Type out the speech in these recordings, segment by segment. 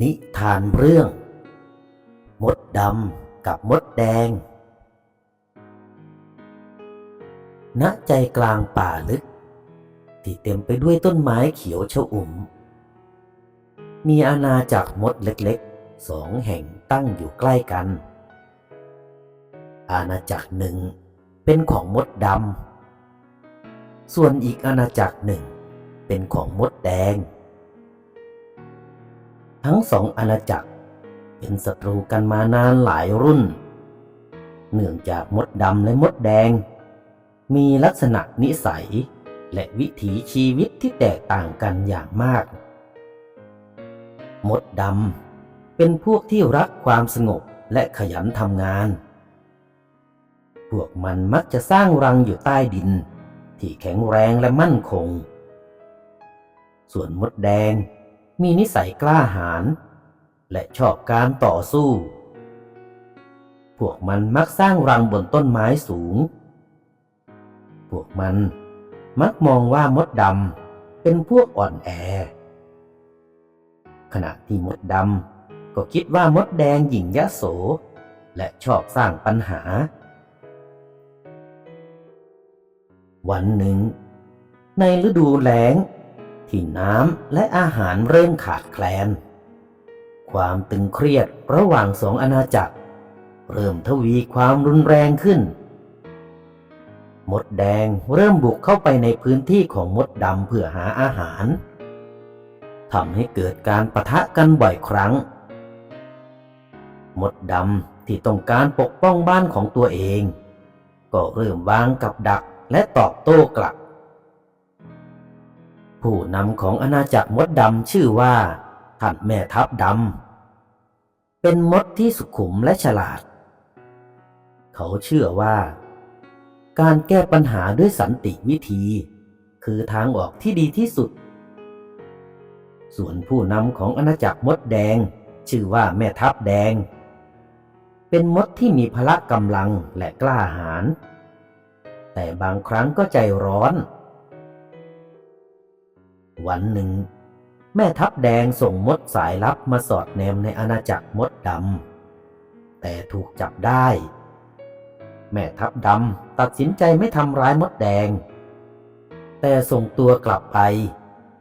นิทานเรื่อง มดดำกับมดแดง ณ ใจกลางป่าลึก ที่เต็มไปด้วยต้นไม้เขียวชอุ่ม มีอาณาจักรมดเล็กๆสองแห่งตั้งอยู่ใกล้กัน อาณาจักรหนึ่งเป็นของมดดำ ส่วนอีกอาณาจักรหนึ่งเป็นของมดแดง ทั้งสองอาณาจักร เป็นศัตรูกันมานานหลายรุ่น เนื่องจากมดดำและมดแดง มีลักษณะนิสัยและวิถีชีวิตที่แตกต่างกันอย่างมาก มดดำเป็นพวกที่รักความสงบและขยันทำงาน พวกมันมักจะสร้างรังอยู่ใต้ดิน ที่แข็งแรงและมั่นคง ส่วนมดแดง มีนิสัยกล้าหาญและชอบการต่อสู้ พวกมันมักสร้างรังบนต้นไม้สูง พวกมันมักมองว่ามดดำเป็นพวกอ่อนแอ ขณะที่มดดำก็คิดว่ามดแดงหยิ่งยโส และชอบสร้างปัญหา วันหนึ่ง ในฤดูแล้ง ที่น้ำและอาหารเริ่มขาดแคลน ความตึงเครียดระหว่างสองอาณาจักร เริ่มทวีความรุนแรงขึ้น มดแดงเริ่มบุกเข้าไปในพื้นที่ของมดดำเพื่อหาอาหารทำให้เกิดการปะทะกันบ่อยครั้ง มดดำที่ต้องการปกป้องบ้านของตัวเอง ก็เริ่มวางกับดักและตอบโต้กลับ ผู้นำของอาณาจักรมดดำชื่อว่าท่านแม่ทัพดำ เป็นมดที่สุขุมและฉลาด เขาเชื่อว่า การแก้ปัญหาด้วยสันติวิธี คือทางออกที่ดีที่สุด ส่วนผู้นำของอาณาจักรมดแดง ชื่อว่าแม่ทัพแดง เป็นมดที่มีพละกำลังและกล้าหาญแต่บางครั้งก็ใจร้อน วันหนึ่ง แม่ทัพแดงส่งมดสายลับมาสอดแนมในอาณาจักรมดดำแต่ถูกจับได้ แม่ทัพดำตัดสินใจไม่ทำร้ายมดแดง แต่ส่งตัวกลับไป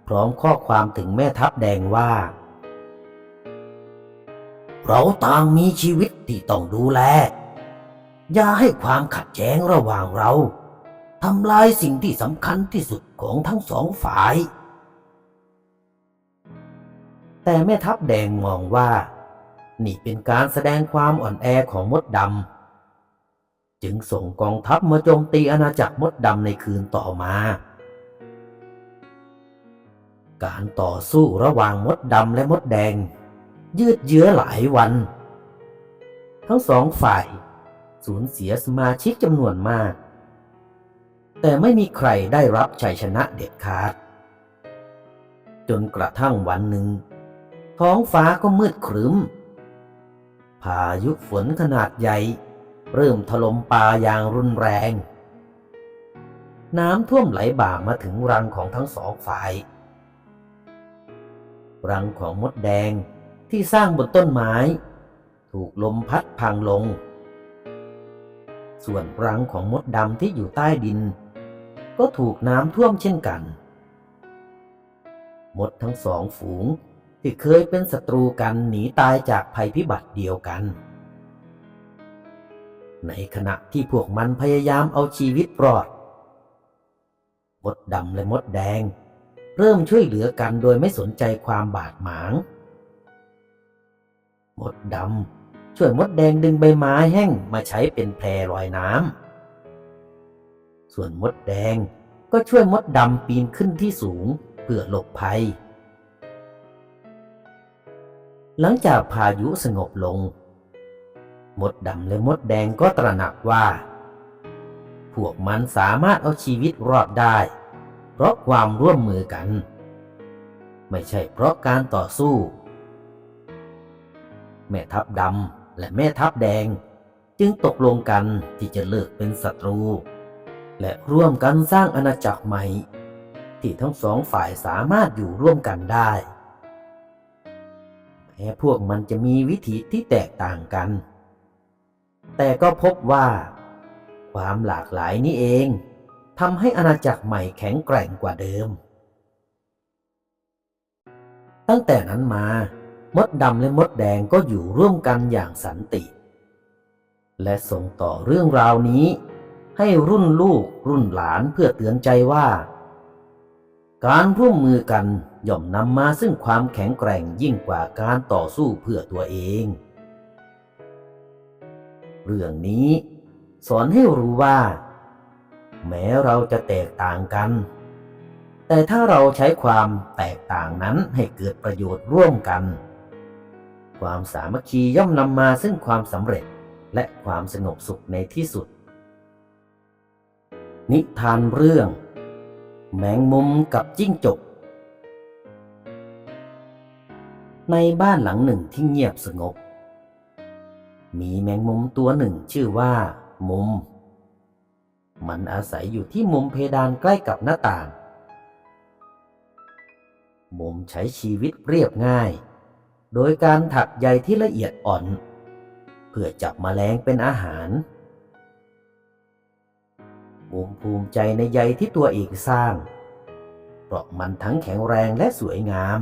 พร้อมข้อความถึงแม่ทัพแดงว่า เราต่างมีชีวิตที่ต้องดูแล อย่าให้ความขัดแย้งระหว่างเราทำลายสิ่งที่สำคัญที่สุดของทั้งสองฝ่าย แต่แม่ทัพแดงมองว่า นี่เป็นการแสดงความอ่อนแอของมดดำจึงส่งกองทัพมาโจมตีอาณาจักรมดดำในคืนต่อมา การต่อสู้ระหว่างมดดำและมดแดง ยืดเยื้อหลายวัน ทั้งสองฝ่ายสูญเสียสมาชิกจำนวนมาก แต่ไม่มีใครได้รับชัยชนะเด็ดขาด จนกระทั่งวันหนึ่ง ท้องฟ้าก็มืดครึ้ม พายุฝนขนาดใหญ่ เริ่มถล่มป่าอย่างรุนแรง น้ำท่วมไหลบ่ามาถึงรังของทั้งสองฝ่าย รังของมดแดงที่สร้างบนต้นไม้ ถูกลมพัดพังลง ส่วนรังของมดดำที่อยู่ใต้ดิน ก็ถูกน้ำท่วมเช่นกัน มดทั้งสองฝูง ที่เคยเป็นศัตรูกันหนีตายจากภัยพิบัติเดียวกัน ในขณะที่พวกมันพยายามเอาชีวิตรอด มดดำและมดแดง เริ่มช่วยเหลือกันโดยไม่สนใจความบาดหมาง มดดำช่วยมดแดงดึงใบไม้แห้งมาใช้เป็นแพรลอยน้ำ ส่วนมดแดงก็ช่วยมดดำปีนขึ้นที่สูงเพื่อหลบภัย หลังจากพายุสงบลง มดดำและมดแดงก็ตระหนักว่า พวกมันสามารถเอาชีวิตรอดได้ เพราะความร่วมมือกัน ไม่ใช่เพราะการต่อสู้ แม่ทัพดำและแม่ทัพแดงจึงตกลงกันที่จะเลิกเป็นศัตรู และร่วมกันสร้างอาณาจักรใหม่ ที่ทั้งสองฝ่ายสามารถอยู่ร่วมกันได้ แม้พวกมันจะมีวิธีที่แตกต่างกัน แต่ก็พบว่า ความหลากหลายนี้เองทำให้อาณาจักรใหม่แข็งแกร่งกว่าเดิม ตั้งแต่นั้นมามดดำและมดแดงก็อยู่ร่วมกันอย่างสันติ และส่งต่อเรื่องราวนี้ ให้รุ่นลูกรุ่นหลานเพื่อเตือนใจว่า การร่วมมือกันย่อมนำมาซึ่งความแข็งแกร่งยิ่งกว่าการต่อสู้เพื่อตัวเอง เรื่องนี้สอนให้รู้ว่า แม้เราจะแตกต่างกัน แต่ถ้าเราใช้ความแตกต่างนั้นให้เกิดประโยชน์ร่วมกัน ความสามัคคีย่อมนำมาซึ่งความสำเร็จและความสงบสุขในที่สุด นิทานเรื่อง แมงมุมกับจิ้งจก ในบ้านหลังหนึ่งที่เงียบสงบ มีแมงมุมตัวหนึ่งชื่อว่า มุม มันอาศัยอยู่ที่มุมเพดานใกล้กับหน้าต่าง มุมใช้ชีวิตเรียบง่าย โดยการถักใยที่ละเอียดอ่อน เพื่อจับมแมลงเป็นอาหาร มุมภูมิใจในใยที่ตัวเองสร้าง เพราะมันทั้งแข็งแรงและสวยงาม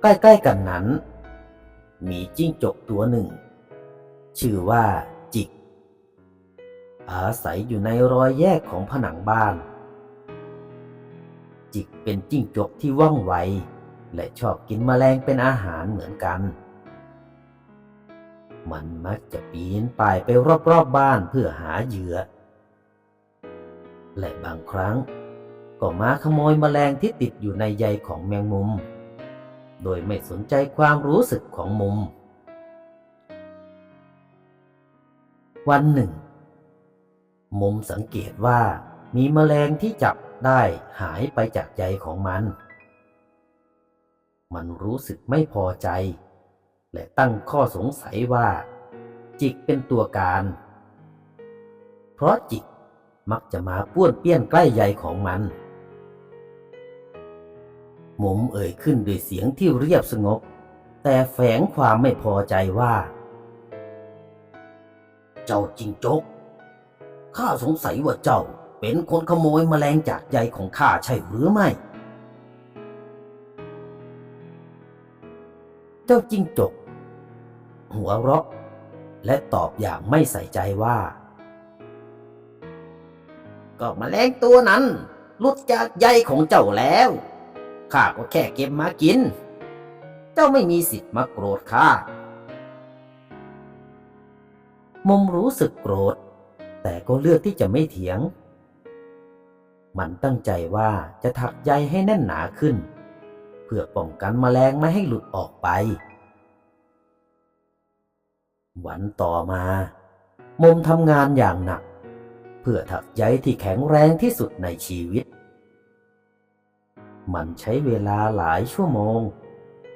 ใกล้ๆกันนั้น มีจิ้งจกตัวหนึ่ง ชื่อว่าจิก อาศัยอยู่ในรอยแยกของผนังบ้าน จิกเป็นจิ้งจกที่ว่องไว และชอบกินแมลงเป็นอาหารเหมือนกัน มันมักจะปีนป่ายไปรอบๆบบ้านเพื่อหาเหยื่อ และบางครั้ง ก็มาขโมยแมลงที่ติดอยู่ในใยของแมงมุม โดยไม่สนใจความรู้สึกของมุม วันหนึ่ง มุมสังเกตว่ามีแมลงที่จับได้หายไปจากใยของมัน มันรู้สึกไม่พอใจ และตั้งข้อสงสัยว่า จิกเป็นตัวการ เพราะจิกมักจะมาป้วนเปี้ยนใกล้ใยของมันหมุมเอ่ยขึ้นด้วยเสียงที่เรียบสงบ แต่แฝงความไม่พอใจว่า เจ้าจิงจกข้าสงสัยว่าเจ้าเป็นคนขโมยแมลงจากใยของข้าใช่หรือไม่ เจ้าจิงจก หัวเราะ และตอบอย่างไม่ใส่ใจว่า ก็แมลงตัวนั้นลุดจากใยของเจ้าแล้วข้าก็แค่เก็บมากิน เจ้าไม่มีสิทธิ์มาโกรธข้ามุมรู้สึกโกรธ แต่ก็เลือกที่จะไม่เถียง มันตั้งใจว่าจะถักใยให้แน่นหนาขึ้น เพื่อป้องกันแมลงไม่ให้หลุดออกไป วันต่อมามุมทำงานอย่างหนัก เพื่อถักใยที่แข็งแรงที่สุดในชีวิต มันใช้เวลาหลายชั่วโมง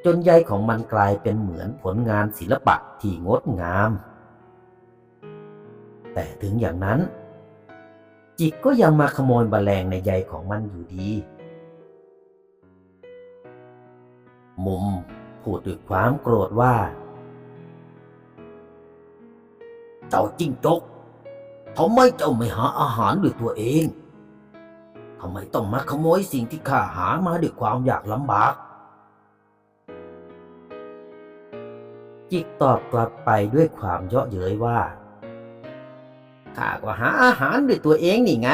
จนใยของมันกลายเป็นเหมือนผลงานศิลปะที่งดงาม แต่ถึงอย่างนั้น จิกก็ยังมาขโมยบแมลงในใยของมันอยู่ดี มุมพูดด้วยความโกรธว่า เจ้าจิ้งจกทำไมเจ้าไม่หาอาหารด้วยตัวเองทำไมต้องมาขโมยสิ่งที่ข้าหามาด้วยความอยากลำบาก จิกตอบกลับไปด้วยความเยาะเย้ยว่าข้าก็หาอาหารด้วยตัวเองนี่ไง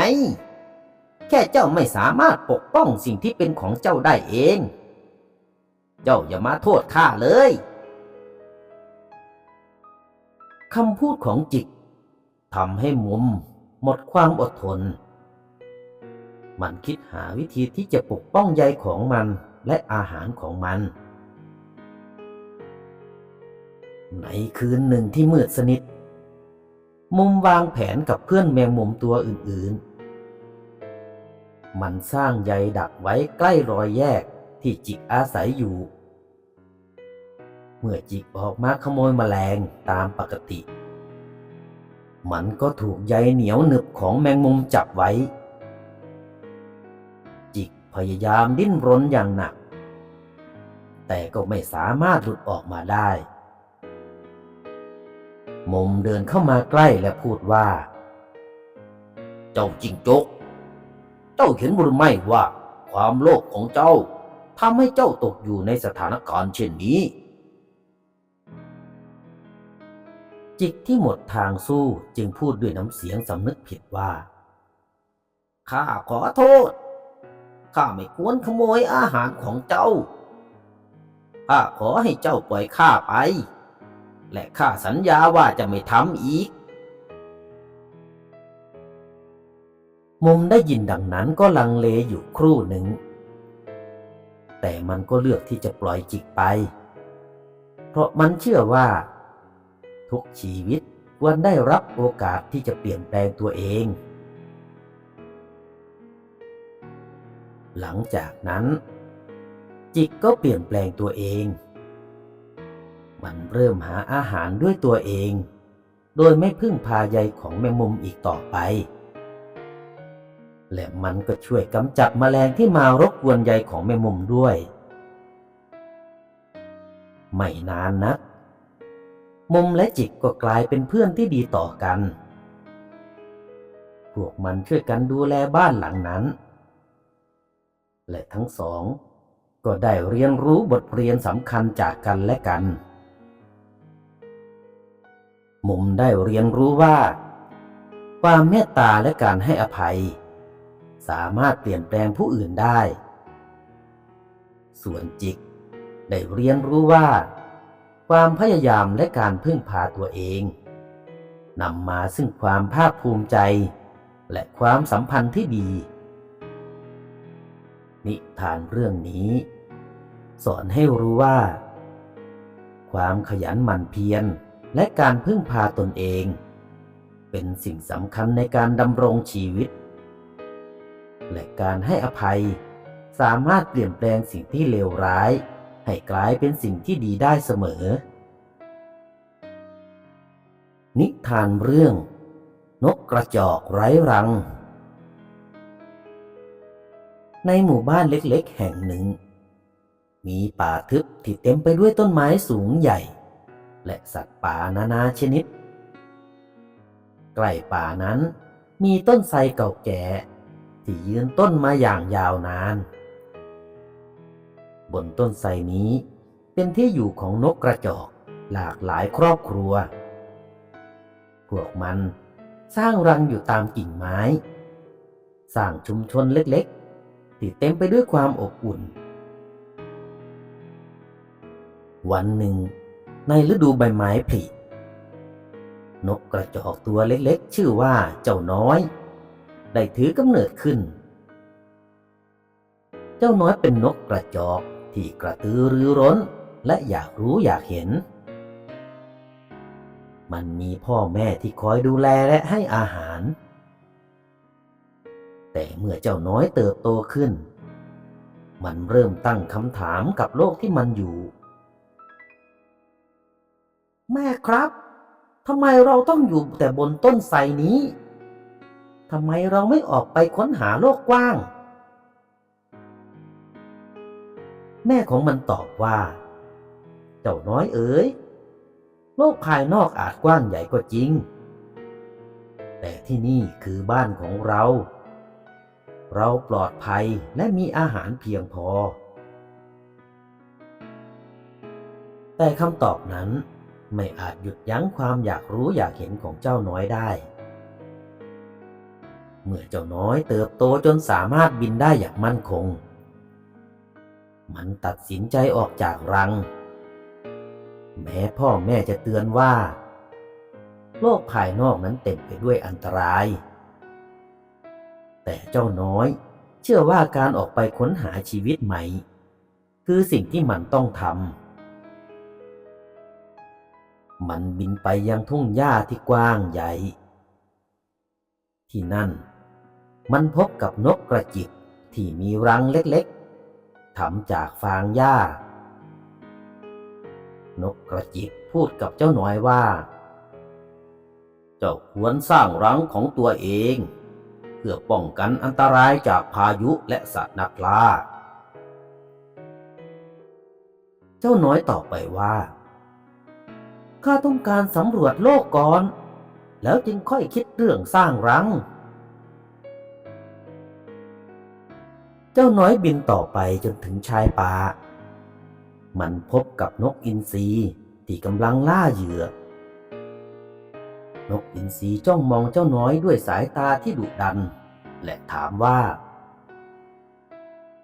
แค่เจ้าไม่สามารถปกป้องสิ่งที่เป็นของเจ้าได้เอง เจ้าอย่ามาโทษข้าเลย คำพูดของจิกทำให้มุมหมดความอดทน มันคิดหาวิธีที่จะปกป้องใยของมันและอาหารของมัน ในคืนหนึ่งที่มืดสนิท มุมวางแผนกับเพื่อนแมงมุมตัวอื่นๆ มันสร้างใยดักไว้ใกล้รอยแยกที่จิกอาศัยอยู่ เมื่อจิกออกมาขโมยแมลงตามปกติ มันก็ถูกใยเหนียวหนึบของแมงมุมจับไว้ จิกพยายามดิ้นรนอย่างหนัก แต่ก็ไม่สามารถหลุดออกมาได้ มุมเดินเข้ามาใกล้และพูดว่า เจ้าจิงจก เจ้าเห็นหรือไม่ว่าความโลภของเจ้าทำให้เจ้าตกอยู่ในสถานการณ์เช่นนี้ จิกที่หมดทางสู้จึงพูดด้วยน้ำเสียงสำนึกผิดว่า ข้าขอโทษ ข้าไม่ควรขโมยอาหารของเจ้า ข้าขอให้เจ้าปล่อยข้าไป และข้าสัญญาว่าจะไม่ทำอีก มุมได้ยินดังนั้นก็ลังเลอยู่ครู่หนึ่ง แต่มันก็เลือกที่จะปล่อยจิกไป เพราะมันเชื่อว่า ทุกชีวิตควรได้รับโอกาสที่จะเปลี่ยนแปลงตัวเอง หลังจากนั้น จิกก็เปลี่ยนแปลงตัวเอง มันเริ่มหาอาหารด้วยตัวเอง โดยไม่พึ่งพาใยของแมงมุมอีกต่อไป และมันก็ช่วยกำจัดแมลงที่มารบกวนใยของแมงมุมด้วย ไม่นานนัก มุมและจิกก็กลายเป็นเพื่อนที่ดีต่อกัน พวกมันช่วยกันดูแลบ้านหลังนั้น และทั้งสอง ก็ได้เรียนรู้บทเรียนสำคัญจากกันและกัน มุมได้เรียนรู้ว่า ความเมตตาและการให้อภัย สามารถเปลี่ยนแปลงผู้อื่นได้ ส่วนจิกได้เรียนรู้ว่า ความพยายามและการพึ่งพาตัวเองนำมาซึ่งความภาคภูมิใจ และความสัมพันธ์ที่ดี นิทานเรื่องนี้ สอนให้รู้ว่า ความขยันหมั่นเพียรและการพึ่งพาตนเอง เป็นสิ่งสำคัญในการดำรงชีวิต และการให้อภัยสามารถเปลี่ยนแปลงสิ่งที่เลวร้าย ให้กลายเป็นสิ่งที่ดีได้เสมอ นิทานเรื่อง นกกระจอกไร้รัง ในหมู่บ้านเล็กๆ แห่งหนึ่ง มีป่าทึบที่เต็มไปด้วยต้นไม้สูงใหญ่ และสัตว์ป่านานาชนิด ใกล้ป่านั้นมีต้นไทรเก่าแก่ที่ยืนต้นมาอย่างยาวนาน บนต้นไทรนี้ เป็นที่อยู่ของนกกระจอกหลากหลายครอบครัว พวกมันสร้างรังอยู่ตามกิ่งไม้ สร้างชุมชนเล็กๆที่เต็มไปด้วยความอบอุ่น วันหนึ่ง ในฤดูใบไม้ผลินกกระจอกตัวเล็กๆ ชื่อว่าเจ้าน้อย ได้ถือกำเนิดขึ้นเจ้าน้อยเป็นนกกระจอก ที่กระตือรือร้น และอยากรู้อยากเห็น มันมีพ่อแม่ที่คอยดูแลและให้อาหาร แต่เมื่อเจ้าน้อยเติบโตขึ้น มันเริ่มตั้งคำถามกับโลกที่มันอยู่ แม่ครับทำไมเราต้องอยู่แต่บนต้นไทรนี้ทำไมเราไม่ออกไปค้นหาโลกกว้าง แม่ของมันตอบว่า เจ้าน้อยเอ๋ย โลกภายนอกอาจกว้างใหญ่ก็จริง แต่ที่นี่คือบ้านของเรา เราปลอดภัยและมีอาหารเพียงพอ แต่คำตอบนั้นไม่อาจหยุดยั้งความอยากรู้อยากเห็นของเจ้าน้อยได้ เมื่อเจ้าน้อยเติบโตจนสามารถบินได้อย่างมั่นคง มันตัดสินใจออกจากรัง แม้พ่อแม่จะเตือนว่า โลกภายนอกนั้นเต็มไปด้วยอันตราย แต่เจ้าน้อยเชื่อว่าการออกไปค้นหาชีวิตใหม่ คือสิ่งที่มันต้องทำ มันบินไปยังทุ่งหญ้าที่กว้างใหญ่ ที่นั่น มันพบกับนกกระจิบที่มีรังเล็กๆ ทำจากฟางหญ้า นกกระจิบพูดกับเจ้าน้อยว่า เจ้าควรสร้างรังของตัวเอง เพื่อป้องกันอันตรายจากพายุและสัตว์นักล่า เจ้าน้อยตอบไปว่า ข้าต้องการสำรวจโลกก่อน แล้วจึงค่อยคิดเรื่องสร้างรัง เจ้าน้อยบินต่อไปจนถึงชายป่า มันพบกับนกอินทรีที่กำลังล่าเหยื่อ นกอินทรีจ้องมองเจ้าน้อยด้วยสายตาที่ดุดัน และถามว่า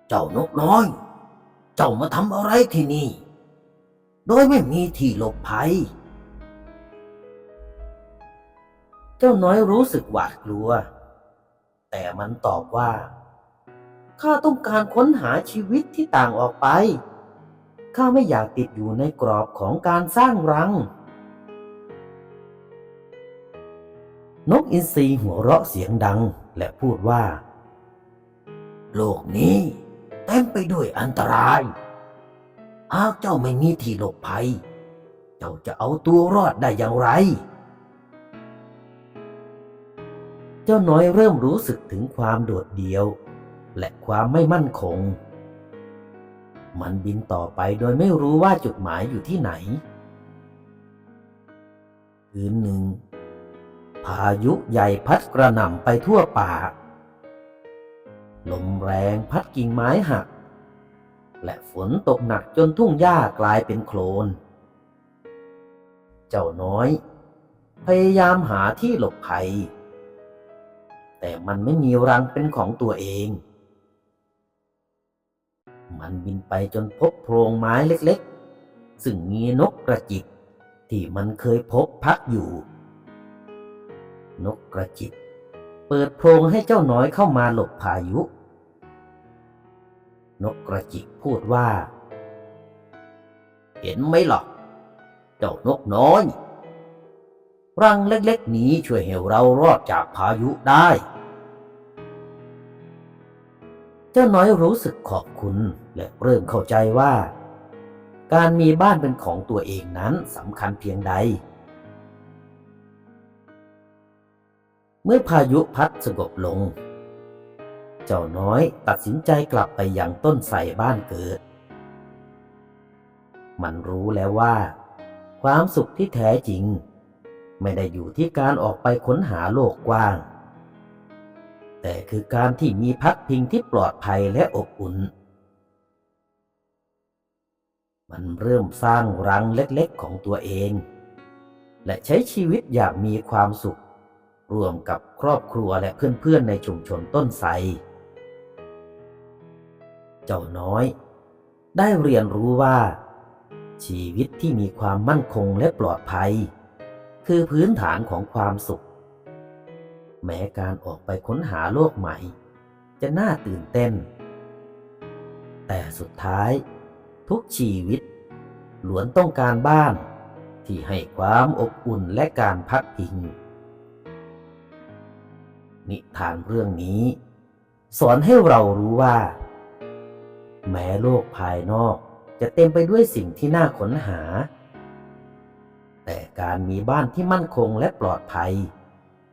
เจ้านกน้อย เจ้ามาทำอะไรที่นี่ โดยไม่มีที่หลบภัย เจ้าน้อยรู้สึกหวาดกลัว แต่มันตอบว่า ข้าต้องการค้นหาชีวิตที่ต่างออกไป ข้าไม่อยากติดอยู่ในกรอบของการสร้างรัง นกอินทรีหัวเราะเสียงดังและพูดว่า โลกนี้เต็มไปด้วยอันตราย หากเจ้าไม่มีที่หลบภัย เจ้าจะเอาตัวรอดได้อย่างไร เจ้าน้อยเริ่มรู้สึกถึงความโดดเดี่ยว และความไม่มั่นคง มันบินต่อไปโดยไม่รู้ว่าจุดหมายอยู่ที่ไหน คืนหนึ่ง พายุใหญ่พัดกระหน่ำไปทั่วป่า ลมแรงพัดกิ่งไม้หัก และฝนตกหนักจนทุ่งหญ้ากลายเป็นโคลน เจ้าน้อย พยายามหาที่หลบภัยแต่มันไม่มีรังเป็นของตัวเอง มันบินไปจนพบโพรงไม้เล็กๆ ซึ่งมีนกกระจิบที่มันเคยพบพักอยู่ นกกระจิบเปิดโพรงให้เจ้าน้อยเข้ามาหลบพายุ นกกระจิบพูดว่า เห็นไหมล่ะเจ้านกน้อย รังเล็กๆ นี้ช่วยให้เรารอดจากพายุได้ จ้าน้อยรู้สึกขอบคุณและเริ่มเข้าใจว่า การมีบ้านเป็นของตัวเองนั้นสำคัญเพียงใด เมื่อพายุพัดสงบลง เจ้าน้อยตัดสินใจกลับไปยังต้นไทรบ้านเกิด มันรู้แล้วว่า ความสุขที่แท้จริง ไม่ได้อยู่ที่การออกไปค้นหาโลกกว้าง แต่คือการที่มีพักพิงที่ปลอดภัยและอบอุ่น มันเริ่มสร้างรังเล็กๆของตัวเอง และใช้ชีวิตอย่างมีความสุข ร่วมกับครอบครัวและเพื่อนๆในชุมชนต้นไทรเจ้าน้อย ได้เรียนรู้ว่า ชีวิตที่มีความมั่นคงและปลอดภัย คือพื้นฐานของความสุข แม้การออกไปค้นหาโลกใหม่ จะน่าตื่นเต้น แต่สุดท้ายทุกชีวิตล้วนต้องการบ้านที่ให้ความอบอุ่นและการพักพิง นิทานเรื่องนี้ สอนให้เรารู้ว่า แม้โลกภายนอกจะเต็มไปด้วยสิ่งที่น่าค้นหา แต่การมีบ้านที่มั่นคงและปลอดภัย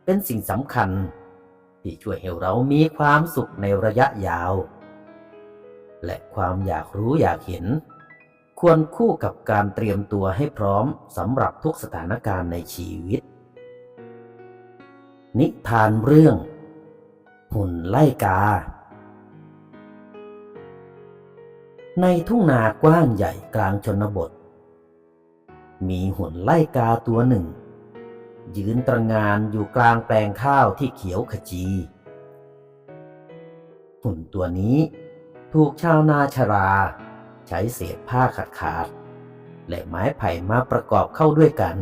เป็นสิ่งสำคัญ ที่ช่วยให้เรามีความสุขในระยะยาว และความอยากรู้อยากเห็น ควรคู่กับการเตรียมตัวให้พร้อมสำหรับทุกสถานการณ์ในชีวิต นิทานเรื่อง หุ่นไล่กา ในทุ่งนากว้างใหญ่กลางชนบท มีหุ่นไล่กาตัวหนึ่ง ยืนตระงานอยู่กลางแปลงข้าวที่เขียวขจี หุ่นตัวนี้ถูกชาวนาชรา ใช้เศษผ้าขาดขาดๆและไม้ไผ่มาประกอบเข้าด้วยกัน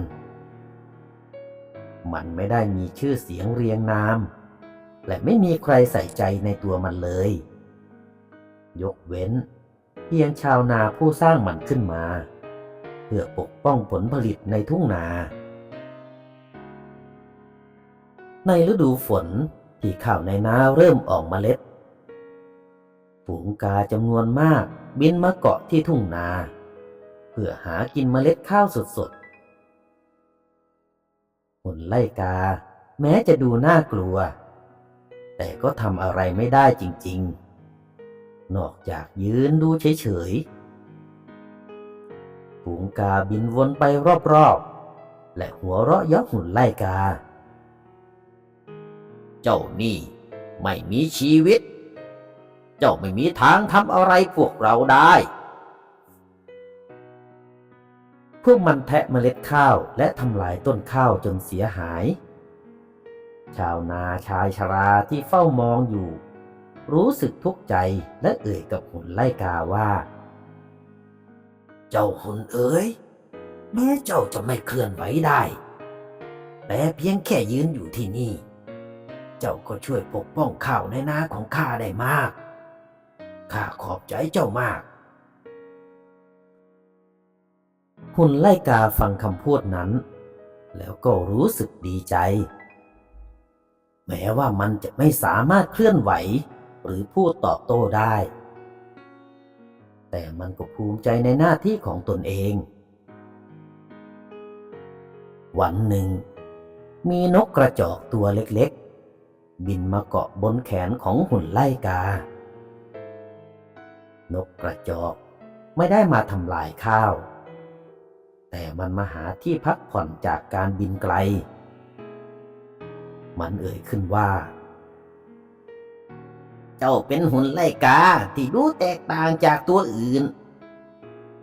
มันไม่ได้มีชื่อเสียงเรียงนาม และไม่มีใครใส่ใจในตัวมันเลย ยกเว้น เพียงชาวนาผู้สร้างมันขึ้นมา เพื่อปกป้องผลผลิตในทุ่งนา ในฤดูฝนที่ข้าวในนาเริ่มออกเมล็ด ฝูงกาจำนวนมากบินมาเกาะที่ทุ่งนา เพื่อหากินเมล็ดข้าวสดๆหุ่นไล่กา แม้จะดูน่ากลัว แต่ก็ทำอะไรไม่ได้จริง ๆ นอกจากยืนดูเฉยๆฝูงกาบินวนไปรอบๆ และหัวเราะเยาะหุ่นไล่กา เจ้านี่ไม่มีชีวิต เจ้าไม่มีทางทำอะไรพวกเราได้ พวกมันแทะเมล็ดข้าวและทำลายต้นข้าวจนเสียหาย ชาวนาชายชราที่เฝ้ามองอยู่ รู้สึกทุกข์ใจและเอ่ยกับหุ่นไล่กาว่า เจ้าหุ่นเอ๋ยแม้เจ้าจะไม่เคลื่อนไหวได้แต่เพียงแค่ยืนอยู่ที่นี่ เจ้าก็ช่วยปกป้องข้าวในนาของข้าได้มาก ข้าขอบใจเจ้ามาก หุ่นไล่กาฟังคำพูดนั้น แล้วก็รู้สึกดีใจ แม้ว่ามันจะไม่สามารถเคลื่อนไหว หรือพูดตอบโต้ได้ แต่มันก็ภูมิใจในหน้าที่ของตนเอง วันหนึ่งมีนกกระจอกตัวเล็ก บินมาเกาะบนแขนของหุ่นไล่กา นกกระจอกไม่ได้มาทำลายข้าว แต่มันมาหาที่พักผ่อนจากการบินไกล มันเอ่ยขึ้นว่า เจ้าเป็นหุ่นไล่กาที่ดูแตกต่างจากตัวอื่น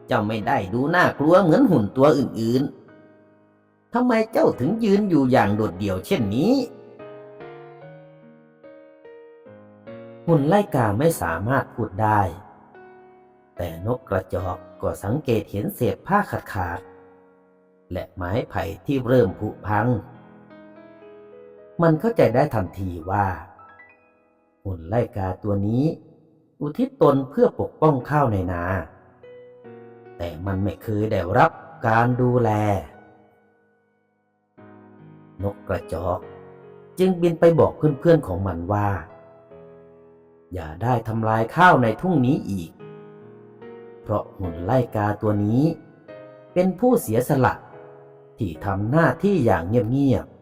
เจ้าไม่ได้ดูน่ากลัวเหมือนหุ่นตัวอื่นๆทำไมเจ้าถึงยืนอยู่อย่างโดดเดี่ยวเช่นนี้ หุ่นไล่กาไม่สามารถพูดได้ แต่นกกระจอกก็สังเกตเห็นเศษผ้าขาดขาดๆและไม้ไผ่ที่เริ่มผุพัง มันเข้าใจได้ทันทีว่า หุ่นไล่กาตัวนี้ อุทิศตนเพื่อปกป้องข้าวในนา แต่มันไม่เคยได้รับการดูแล นกกระจอกจึงบินไปบอกเพื่อนๆของมันว่า อย่าได้ทำลายข้าวในทุ่งนี้อีก เพราะหุ่นไล่กาตัวนี้ เป็นผู้เสียสละที่ทำหน้าที่อย่างเงียบๆ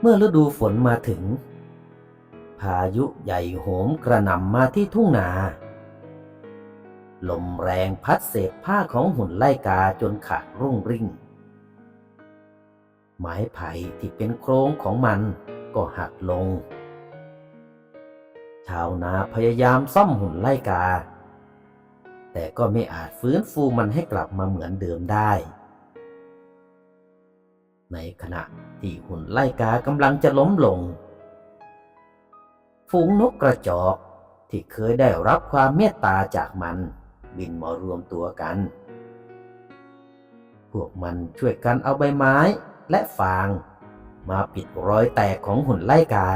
เมื่อฤดูฝนมาถึง พายุใหญ่โหมกระหน่ำมาที่ทุ่งนา ลมแรงพัดเศษผ้าของหุ่นไล่กาจนขาดรุ่งริ่ง ไม้ไผ่ที่เป็นโครงของมันก็หักลง ชาวนาพยายามซ่อมหุ่นไล่กา แต่ก็ไม่อาจฟื้นฟูมันให้กลับมาเหมือนเดิมได้ ในขณะที่หุ่นไล่กากำลังจะล้มลง ฝูงนกกระจอกที่เคยได้รับความเมตตาจากมันบินมารวมตัวกัน พวกมันช่วยกันเอาใบไม้และฟาง มาปิดรอยแตกของหุ่นไล่กา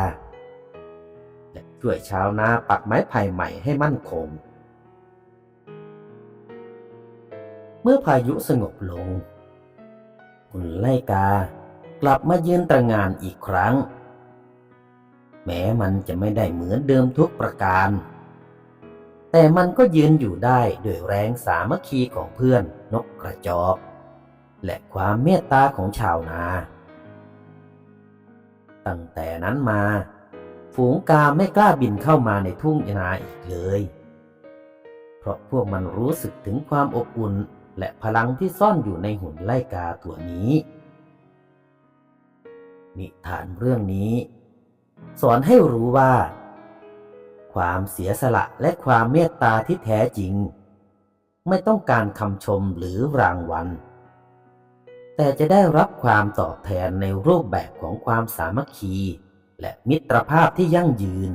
ช่วยชาวนาปักไม้ไผ่ใหม่ให้มั่นคง เมื่อพายุสงบลงหุ่นไล่กากลับมายืนตระงานอีกครั้ง แม้มันจะไม่ได้เหมือนเดิมทุกประการ แต่มันก็ยืนอยู่ได้ด้วยแรงสามัคคีของเพื่อนนกกระจอก และความเมตตาของชาวนา ตั้งแต่นั้นมา ฝูงกาไม่กล้าบินเข้ามาในทุ่งนาอีกเลย เพราะพวกมันรู้สึกถึงความอบอุ่นและพลังที่ซ่อนอยู่ในหุ่นไล่กาตัวนี้ นิทานเรื่องนี้ สอนให้รู้ว่า ความเสียสละและความเมตตาที่แท้จริง ไม่ต้องการคำชมหรือรางวัล แต่จะได้รับความตอบแทนในรูปแบบของความสามัคคี และมิตรภาพที่ยั่งยืน